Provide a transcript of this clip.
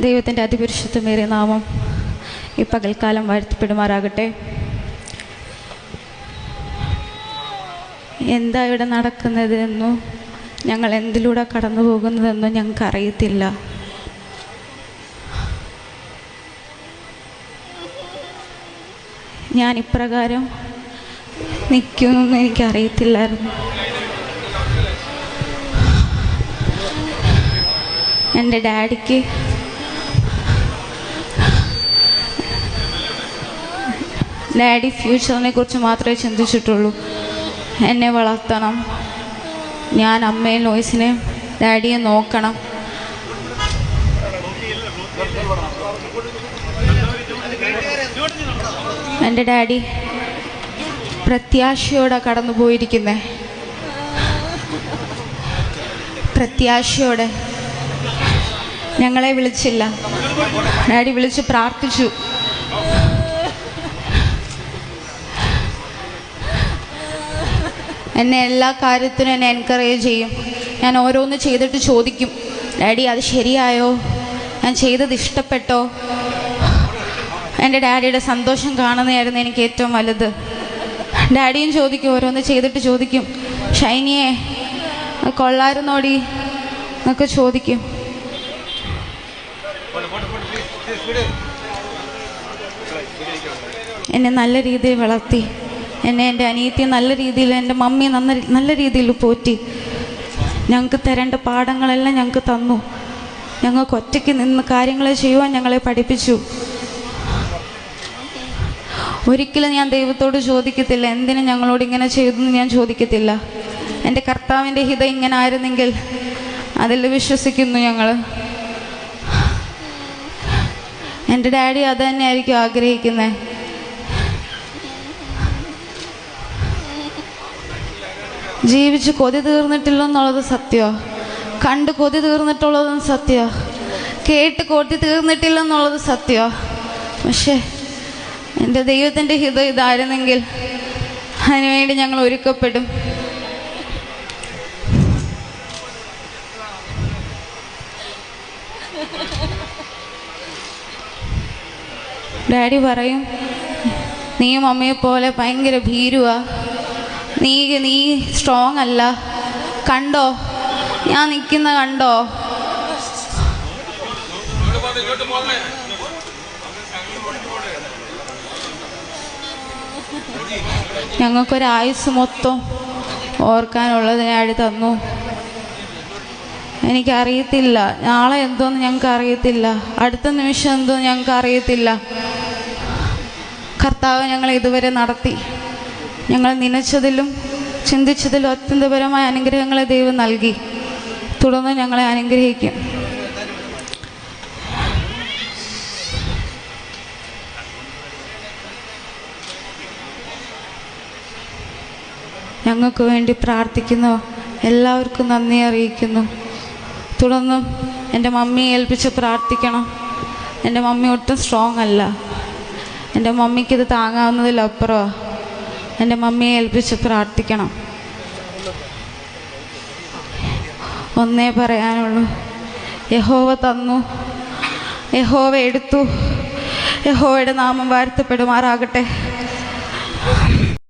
ദൈവത്തിന്റെ അതിപരിശുദ്ധമേറിയ നാമം ഈ പകൽക്കാലം വാഴ്ത്തിപ്പെടുമാറാകട്ടെ. എന്താ ഇവിടെ നടക്കുന്നതെന്നും ഞങ്ങൾ എന്തിലൂടെ കടന്നു പോകുന്നതെന്നും ഞങ്ങൾക്ക് അറിയത്തില്ല ഞാൻ ഇപ്രകാരം നിൽക്കുമെന്നൊന്നും എനിക്കറിയത്തില്ലായിരുന്നു. എന്റെ ഡാഡിക്ക് ഡാഡി ഫ്യൂച്ചറിനെ കുറിച്ച് മാത്രമേ ചിന്തിച്ചിട്ടുള്ളൂ. എന്നെ വളർത്തണം. ഞാൻ അമ്മയും ലോയ്സിനെ ഡാഡിയെ നോക്കണം. എന്റെ ഡാഡി പ്രത്യാശയോടെ കടന്നു പോയിരിക്കുന്നേ പ്രത്യാശയോടെ. ഞങ്ങളെ വിളിച്ചില്ല. ഡാഡി വിളിച്ച് പ്രാർത്ഥിച്ചു. എന്നെ എല്ലാ കാര്യത്തിനും എന്നെ എൻകറേജ് ചെയ്യും. ഞാൻ ഓരോന്ന് ചെയ്തിട്ട് ചോദിക്കും. ഡാഡി അത് ശരിയായോ? ഞാൻ ചെയ്തത് ഇഷ്ടപ്പെട്ടോ? എന്റെ ഡാഡിയുടെ സന്തോഷം കാണുന്നതായിരുന്നു എനിക്ക് ഏറ്റവും വലുത്. ഡാഡിയും ചോദിക്കും ഓരോന്ന് ചെയ്തിട്ട് ചോദിക്കും. ഷൈനിയെ കൊള്ളായിരുന്നോടി? എന്നൊക്കെ ചോദിക്കും. എന്നെ നല്ല രീതിയിൽ വളർത്തി. എന്നെ എന്റെ അനിയത്തി നല്ല രീതിയിൽ എന്റെ മമ്മി നന്ന നല്ല രീതിയിൽ പോറ്റി. ഞങ്ങൾക്ക് തരേണ്ട പാഠങ്ങളെല്ലാം ഞങ്ങൾക്ക് തന്നു. ഞങ്ങൾക്ക് ഒറ്റയ്ക്ക് നിന്ന് കാര്യങ്ങൾ ചെയ്യുവാൻ ഞങ്ങളെ പഠിപ്പിച്ചു. ഒരിക്കലും ഞാൻ ദൈവത്തോട് ചോദിക്കത്തില്ല. എന്തിനു ഞങ്ങളോട് ഇങ്ങനെ ചെയ്തു എന്ന് ഞാൻ ചോദിക്കത്തില്ല. എന്റെ കർത്താവിന്റെ ഹിത ഇങ്ങനെ ആയിരുന്നെങ്കിൽ അതിൽ വിശ്വസിക്കുന്നു ഞങ്ങൾ. എന്റെ ഡാഡി അത് തന്നെയായിരിക്കും ആഗ്രഹിക്കുന്നത്. ജീവിച്ച് കൊതി തീർന്നിട്ടില്ലെന്നുള്ളത് സത്യമോ കണ്ട് കൊതി തീർന്നിട്ടുള്ളതും സത്യമോ കേട്ട് കൊതി തീർന്നിട്ടില്ലെന്നുള്ളത് സത്യമോ പക്ഷേ എന്റെ ദൈവത്തിന്റെ ഹിതം ഇതായിരുന്നെങ്കിൽ അതിനുവേണ്ടി ഞങ്ങൾ ഒരുക്കപ്പെടും. ഡാഡി പറയും നീ അമ്മയെ പോലെ ഭയങ്കര ഭീരുവാ. നീ നീ സ്ട്രോങ് അല്ല. കണ്ടോ? ഞാൻ നിൽക്കുന്ന കണ്ടോ? ഞങ്ങൾക്കൊരായുസ് മൊത്തം ഓർക്കാനുള്ളത് ഡാഡി തന്നു. എനിക്കറിയത്തില്ല. നാളെ എന്തോന്ന് ഞങ്ങൾക്ക് അറിയത്തില്ല അടുത്ത നിമിഷം എന്തോന്ന് ഞങ്ങൾക്ക് അറിയത്തില്ല കർത്താവ് ഞങ്ങളെ ഇതുവരെ നടത്തി. ഞങ്ങൾ നനച്ചതിലും ചിന്തിച്ചതിലും അത്യന്തപരമായ അനുഗ്രഹങ്ങളെ ദൈവം നൽകി. തുടർന്ന് ഞങ്ങളെ അനുഗ്രഹിക്കും. ഞങ്ങൾക്ക് വേണ്ടി പ്രാർത്ഥിക്കുന്നു. എല്ലാവർക്കും നന്ദി അറിയിക്കുന്നു. തുടർന്നും എന്റെ മമ്മിയെ ഏൽപ്പിച്ച് പ്രാർത്ഥിക്കണം. എന്റെ മമ്മി ഒട്ടും സ്ട്രോങ് അല്ല. എന്റെ മമ്മിക്കിത് താങ്ങാവുന്നതിലപ്പുറമാണ് എന്റെ മമ്മിയെ ഏൽപ്പിച്ച് പ്രാർത്ഥിക്കണം. ഒന്നേ പറയാനുള്ളൂ. യഹോവ തന്നു. യഹോവ എടുത്തു. യഹോവയുടെ നാമം വാഴ്ത്തപ്പെടുമാറാകട്ടെ.